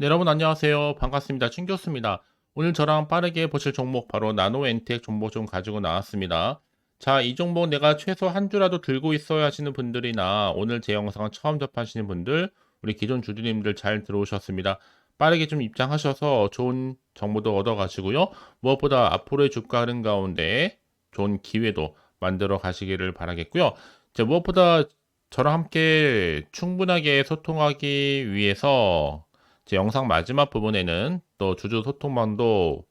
네, 여러분 안녕하세요. 반갑습니다. 춘 교수입니다. 오늘 저랑 빠르게 보실 종목 바로 나노엔텍 종목 좀 가지고 나왔습니다. 자, 이 종목 내가 최소 한 주라도 들고 있어야 하시는 분들이나 오늘 제 영상을 처음 접하시는 분들, 우리 기존 주주님들 잘 들어오셨습니다. 빠르게 좀 입장하셔서 좋은 정보도 얻어 가시고요. 무엇보다 앞으로의 주가 흐름 가운데 좋은 기회도 만들어 가시기를 바라겠고요. 자, 무엇보다 저랑 함께 충분하게 소통하기 위해서 제 영상 마지막 부분에는 또 주주 소통방도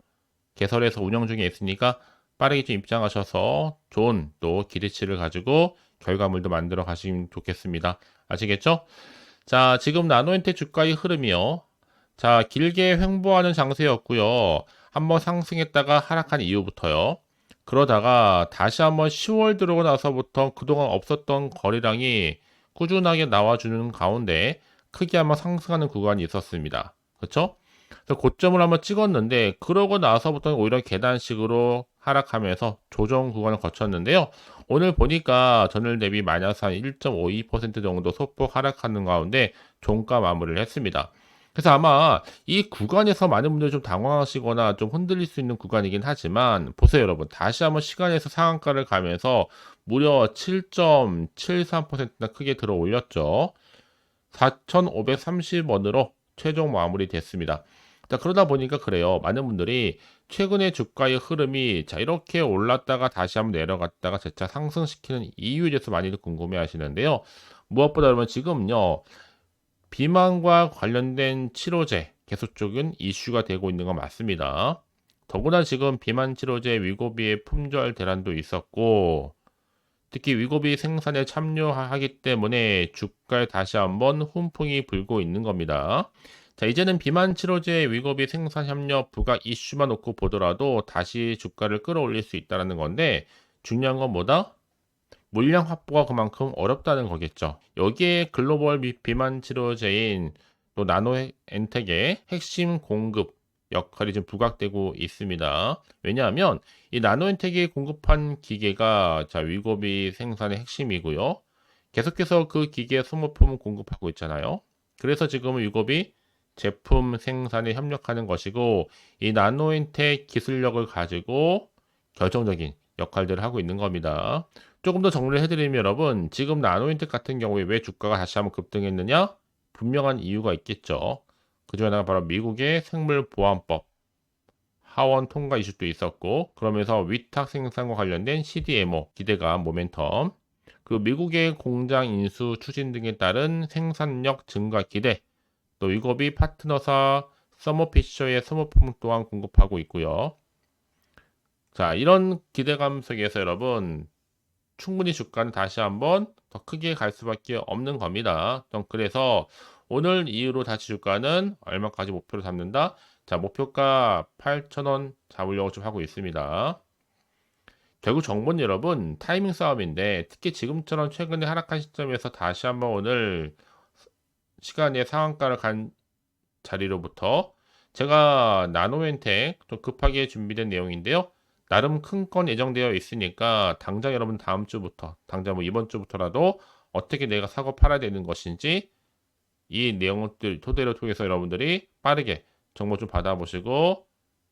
개설해서 운영 중에 있으니까 빠르게 좀 입장하셔서 좋은 또 기대치를 가지고 결과물도 만들어 가시면 좋겠습니다. 아시겠죠? 자, 지금 나노엔테 주가의 흐름이요. 자, 길게 횡보하는 장세였고요. 한번 상승했다가 하락한 이후부터요. 그러다가 다시 한번 10월 들어오고 나서부터 그동안 없었던 거래량이 꾸준하게 나와주는 가운데 크게 한번 상승하는 구간이 있었습니다. 그렇죠? 그래서 고점을 한번 찍었는데 그러고 나서부터는 오히려 계단식으로 하락하면서 조정 구간을 거쳤는데요. 오늘 보니까 전일 대비 마이너스 한 1.52% 정도 소폭 하락하는 가운데 종가 마무리를 했습니다. 그래서 아마 이 구간에서 많은 분들이 좀 당황하시거나 좀 흔들릴 수 있는 구간이긴 하지만 보세요 여러분 다시 한번 시간에서 상한가를 가면서 무려 7.73%나 크게 들어 올렸죠. 4,530원으로 최종 마무리됐습니다. 자, 그러다 보니까 그래요. 많은 분들이 최근에 주가의 흐름이 자, 이렇게 올랐다가 다시 한번 내려갔다가 재차 상승시키는 이유에 대해서 많이들 궁금해 하시는데요. 무엇보다 그러면 지금요, 비만과 관련된 치료제 계속적인 이슈가 되고 있는 건 맞습니다. 더구나 지금 비만 치료제 위고비의 품절 대란도 있었고, 특히 위고비 생산에 참여하기 때문에 주가에 다시 한번 훈풍이 불고 있는 겁니다. 자, 이제는 비만 치료제 위고비 생산 협력 부각 이슈만 놓고 보더라도 다시 주가를 끌어올릴 수 있다는 건데 중요한 건 뭐다? 물량 확보가 그만큼 어렵다는 거겠죠. 여기에 글로벌 비만 치료제인 또 나노 엔텍의 핵심 공급 역할이 좀 부각되고 있습니다. 왜냐하면 이 나노 엔텍이 공급한 기계가 자 위고비 생산의 핵심이고요. 계속해서 그 기계 소모품을 공급하고 있잖아요. 그래서 지금은 위고비 제품 생산에 협력하는 것이고 이 나노 엔텍 기술력을 가지고 결정적인 역할들을 하고 있는 겁니다. 조금 더 정리를 해드리면 여러분 지금 나노 엔텍 같은 경우에 왜 주가가 다시 한번 급등했느냐? 분명한 이유가 있겠죠. 그 중에 하나가 바로 미국의 생물보안법 하원 통과 이슈도 있었고 그러면서 위탁 생산과 관련된 CDMO 기대가 모멘텀 그 미국의 공장 인수 추진 등에 따른 생산력 증가 기대 또 위고비 파트너사 서머피셔의 서머품 또한 공급하고 있고요. 자 이런 기대감 속에서 여러분 충분히 주가는 다시 한번 더 크게 갈 수밖에 없는 겁니다. 그래서 오늘 이후로 다시 주가는 얼마까지 목표로 잡는다? 자, 목표가 8,000원 잡으려고 좀 하고 있습니다. 결국 정보는 여러분 타이밍 싸움인데 특히 지금처럼 최근에 하락한 시점에서 다시 한번 오늘 시간에 상한가를 간 자리로부터 제가 나노엔텍 좀 급하게 준비된 내용인데요. 나름 큰 건 예정되어 있으니까 당장 여러분 다음 주부터 당장 뭐 이번 주부터라도 어떻게 내가 사고 팔아야 되는 것인지 이 내용들 토대로 통해서 여러분들이 빠르게 정보 좀 받아보시고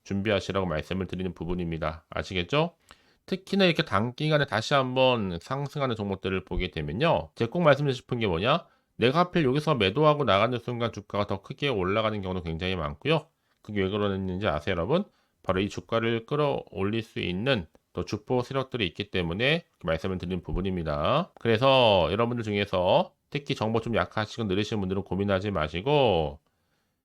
준비하시라고 말씀을 드리는 부분입니다. 아시겠죠? 특히나 이렇게 단기간에 다시 한번 상승하는 종목들을 보게 되면요. 제가 꼭 말씀드리고 싶은 게 뭐냐? 내가 하필 여기서 매도하고 나가는 순간 주가가 더 크게 올라가는 경우도 굉장히 많고요. 그게 왜 그러는지 아세요, 여러분? 바로 이 주가를 끌어올릴 수 있는 또 주포 세력들이 있기 때문에 말씀을 드리는 부분입니다. 그래서 여러분들 중에서 특히 정보 좀 약하시고 느리신 분들은 고민하지 마시고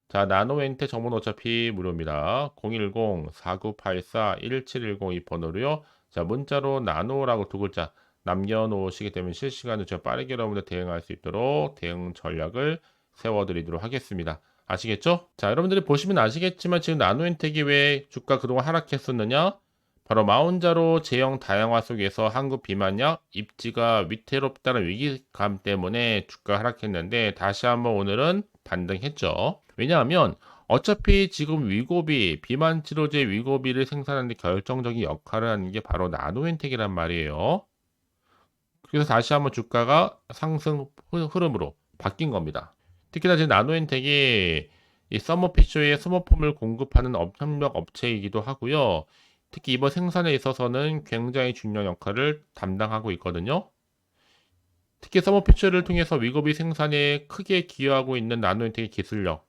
자 나노엔테 정보는 어차피 무료입니다. 010-4984-1710 이 번호로요. 자 문자로 나노라고 두 글자 남겨놓으시기 때문에 실시간으로 제가 빠르게 여러분들 대응할 수 있도록 대응 전략을 세워드리도록 하겠습니다. 아시겠죠? 자 여러분들이 보시면 아시겠지만 지금 나노엔텍이 왜 주가 그동안 하락했었느냐? 바로 마운자로 제형 다양화 속에서 한국 비만약 입지가 위태롭다는 위기감 때문에 주가 하락했는데 다시 한번 오늘은 반등했죠. 왜냐하면 어차피 지금 위고비, 비만 치료제 위고비를 생산하는 데 결정적인 역할을 하는 게 바로 나노엔텍이란 말이에요. 그래서 다시 한번 주가가 상승 흐름으로 바뀐 겁니다. 특히나 지금 나노엔텍이 이 서머피쉬의 스모폼을 공급하는 업- 협력 업체이기도 하고요. 특히 이번 생산에 있어서는 굉장히 중요한 역할을 담당하고 있거든요. 특히 서머피쉬를 통해서 위고비 생산에 크게 기여하고 있는 나노인텍의 기술력,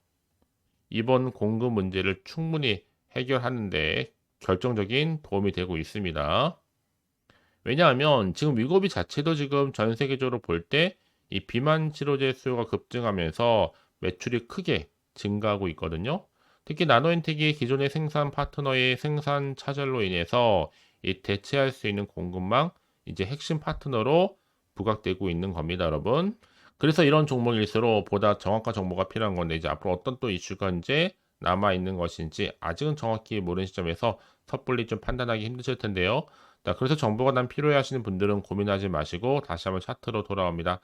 이번 공급 문제를 충분히 해결하는데 결정적인 도움이 되고 있습니다. 왜냐하면 지금 위고비 자체도 지금 전 세계적으로 볼 때 이 비만 치료제 수요가 급증하면서 매출이 크게 증가하고 있거든요. 특히 나노인텍이 기존의 생산 파트너의 생산 차질로 인해서 이 대체할 수 있는 공급망 이제 핵심 파트너로 부각되고 있는 겁니다, 여러분. 그래서 이런 종목일수록 보다 정확한 정보가 필요한 건데 이제 앞으로 어떤 또 이슈가 이제 남아 있는 것인지 아직은 정확히 모르는 시점에서 섣불리 좀 판단하기 힘드실 텐데요. 자, 그래서 정보가 난 필요해 하시는 분들은 고민하지 마시고 다시 한번 차트로 돌아옵니다.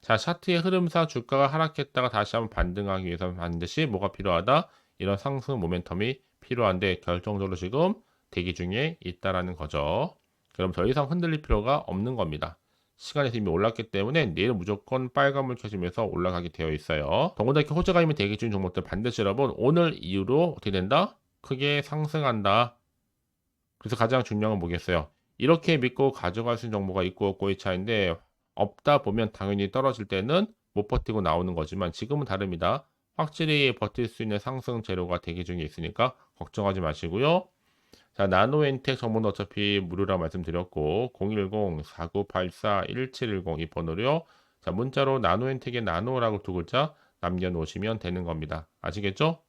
자, 차트의 흐름사 주가가 하락했다가 다시 한번 반등하기 위해서는 반드시 뭐가 필요하다? 이런 상승 모멘텀이 필요한데 결정적으로 지금 대기 중에 있다라는 거죠. 그럼 더 이상 흔들릴 필요가 없는 겁니다. 시간이 이미 올랐기 때문에 내일 무조건 빨간불 켜지면서 올라가게 되어 있어요. 더군다나 이렇게 호재가 있는 대기 중 종목들 반드시 여러분 오늘 이후로 어떻게 된다? 크게 상승한다. 그래서 가장 중요한 건 뭐겠어요? 이렇게 믿고 가져갈 수 있는 정보가 있고 없고의 차이인데 없다 보면 당연히 떨어질 때는 못 버티고 나오는 거지만 지금은 다릅니다. 확실히 버틸 수 있는 상승 재료가 대기 중에 있으니까 걱정하지 마시고요. 자, 나노엔텍 정보는 어차피 무료라 말씀드렸고 010-4984-1710 이 번호로요. 자, 문자로 나노엔텍의 나노라고 두 글자 남겨놓으시면 되는 겁니다. 아시겠죠?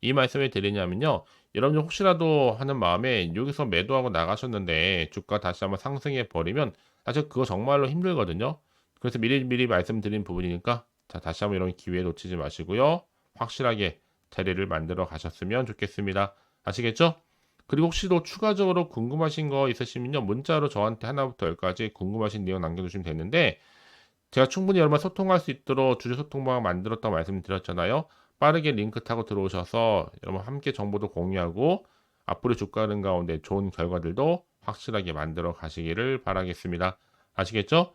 이 말씀을 드리냐면요. 여러분들 혹시라도 하는 마음에 여기서 매도하고 나가셨는데 주가 다시 한번 상승해 버리면 사실 그거 정말로 힘들거든요. 그래서 미리미리 말씀드린 부분이니까 자, 다시 한번 이런 기회 놓치지 마시고요. 확실하게 자리를 만들어 가셨으면 좋겠습니다. 아시겠죠? 그리고 혹시 또 추가적으로 궁금하신 거 있으시면요. 문자로 저한테 하나부터 열까지 궁금하신 내용 남겨주시면 되는데 제가 충분히 여러분 소통할 수 있도록 주제 소통방 만들었다고 말씀드렸잖아요. 빠르게 링크 타고 들어오셔서 여러분 함께 정보도 공유하고 앞으로 주가 흐름 가운데 좋은 결과들도 확실하게 만들어 가시기를 바라겠습니다. 아시겠죠?